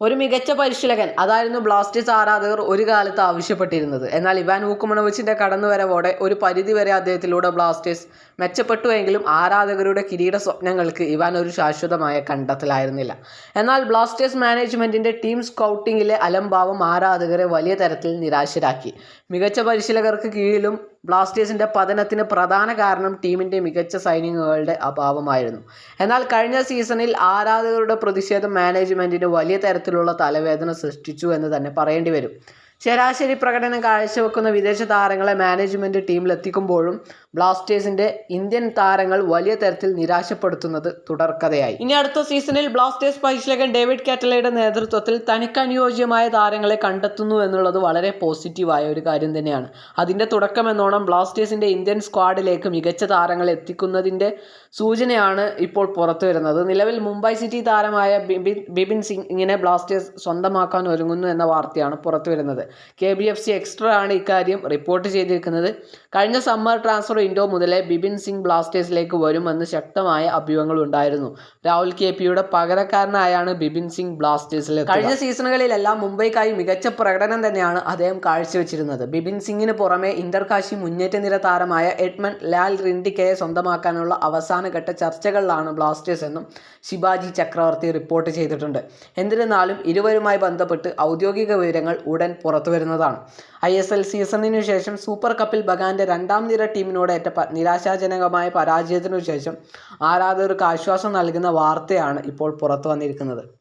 ഒരു മികച്ച പരിശീലകൻ. അതായിരുന്നു ബ്ലാസ്റ്റേഴ്സ് ആരാധകർ ഒരു കാലത്ത് ആവശ്യപ്പെട്ടിരുന്നത്. എന്നാൽ ഇവാൻ വൂക്കുമണോവിച്ചിന്റെ കടന്നുവരവോടെ ഒരു പരിധിവരെ അദ്ദേഹത്തിലൂടെ ബ്ലാസ്റ്റേഴ്സ് മെച്ചപ്പെട്ടുവെങ്കിലും ആരാധകരുടെ കിരീട സ്വപ്നങ്ങൾക്ക് ഇവാൻ ഒരു ശാശ്വതമായ കണ്ടെത്തലായിരുന്നില്ല. എന്നാൽ ബ്ലാസ്റ്റേഴ്സ് മാനേജ്മെന്റിന്റെ ടീം സ്കൗട്ടിങ്ങിലെ അലംഭാവം ആരാധകരെ വലിയ തരത്തിൽ നിരാശരാക്കി. മികച്ച പരിശീലകർക്ക് കീഴിലും ബ്ലാസ്റ്റേഴ്സിന്റെ പതനത്തിന് പ്രധാന കാരണം ടീമിന്റെ മികച്ച സൈനിങ്ങുകളുടെ അഭാവമായിരുന്നു. എന്നാൽ കഴിഞ്ഞ സീസണിൽ ആരാധകരുടെ പ്രതിഷേധം മാനേജ്മെന്റിന് വലിയ തരത്തിലുള്ള തലവേദന സൃഷ്ടിച്ചു എന്ന് തന്നെ പറയേണ്ടി വരും. ശരാശരി പ്രകടനം കാഴ്ചവെക്കുന്ന വിദേശ താരങ്ങളെ മാനേജ്മെന്റ് ടീമിലെത്തിക്കുമ്പോഴും ബ്ലാസ്റ്റേഴ്സിന്റെ ഇന്ത്യൻ താരങ്ങൾ വലിയ തരത്തിൽ നിരാശപ്പെടുത്തുന്നത് തുടർക്കഥയായി. ഇനി അടുത്ത സീസണിൽ ബ്ലാസ്റ്റേഴ്സ് പരിശീലകൻ ഡേവിഡ് കാറ്റലയുടെ നേതൃത്വത്തിൽ തനിക്ക് അനുയോജ്യമായ താരങ്ങളെ കണ്ടെത്തുന്നു എന്നുള്ളത് വളരെ പോസിറ്റീവായ ഒരു കാര്യം തന്നെയാണ്. അതിന്റെ തുടക്കം എന്നോണം ബ്ലാസ്റ്റേഴ്സിന്റെ ഇന്ത്യൻ സ്ക്വാഡിലേക്ക് മികച്ച താരങ്ങൾ എത്തിക്കുന്നതിന്റെ സൂചനയാണ് ഇപ്പോൾ പുറത്തു വരുന്നത്. നിലവിൽ മുംബൈ സിറ്റി താരമായ ബിബിൻ ബിബിൻ സിംഗിനെ ബ്ലാസ്റ്റേഴ്സ് സ്വന്തമാക്കാൻ ഒരുങ്ങുന്നു എന്ന വാർത്തയാണ് പുറത്തു വരുന്നത്. K B F C extra ആണ് ഇക്കാര്യം റിപ്പോർട്ട് ചെയ്തിരിക്കുന്നത്. കഴിഞ്ഞ സമ്മർ ട്രാൻസ്ഫർ വിൻഡോ മുതലേ ബിബിൻ സിംഗ് ബ്ലാസ്റ്റേഴ്സിലേക്ക് വരുമെന്ന് ശക്തമായ അഭ്യൂഹങ്ങൾ ഉണ്ടായിരുന്നു. രാഹുൽ കെ പിയുടെ പകരക്കാരനായാണ് ബിബിൻ സിംഗ് ബ്ലാസ്റ്റേഴ്സിൽ കഴിഞ്ഞ സീസണുകളിലെല്ലാം മുംബൈക്കായി മികച്ച പ്രകടനം തന്നെയാണ് അദ്ദേഹം കാഴ്ചവെച്ചിരുന്നത്. ബിബിൻ സിംഗിന് പുറമെ ഇന്റർകാശി മുന്നേറ്റ നിര താരമായ എഡ്മൺ ലാൽ റിൻഡിക്കയെ സ്വന്തമാക്കാനുള്ള അവസാനഘട്ട ചർച്ചകളിലാണ് ബ്ലാസ്റ്റേഴ്സ് എന്നും ശിവാജി ചക്രവർത്തി റിപ്പോർട്ട് ചെയ്തിട്ടുണ്ട്. എന്നിരുന്നാലും ഇരുവരുമായി ബന്ധപ്പെട്ട് ഔദ്യോഗിക വിവരങ്ങൾ ഉടൻ പുറത്തു വരുന്നതാണ്. ഐ എസ് എൽ സീസണിനു ശേഷം സൂപ്പർ കപ്പിൽ ബഗാന്റെ രണ്ടാം നിര ടീമിനോട് ഏറ്റ നിരാശാജനകമായ പരാജയത്തിനു ശേഷം ആരാധകർക്ക് ആശ്വാസം നൽകുന്ന വാർത്തയാണ് ഇപ്പോൾ പുറത്തു വന്നിരിക്കുന്നത്.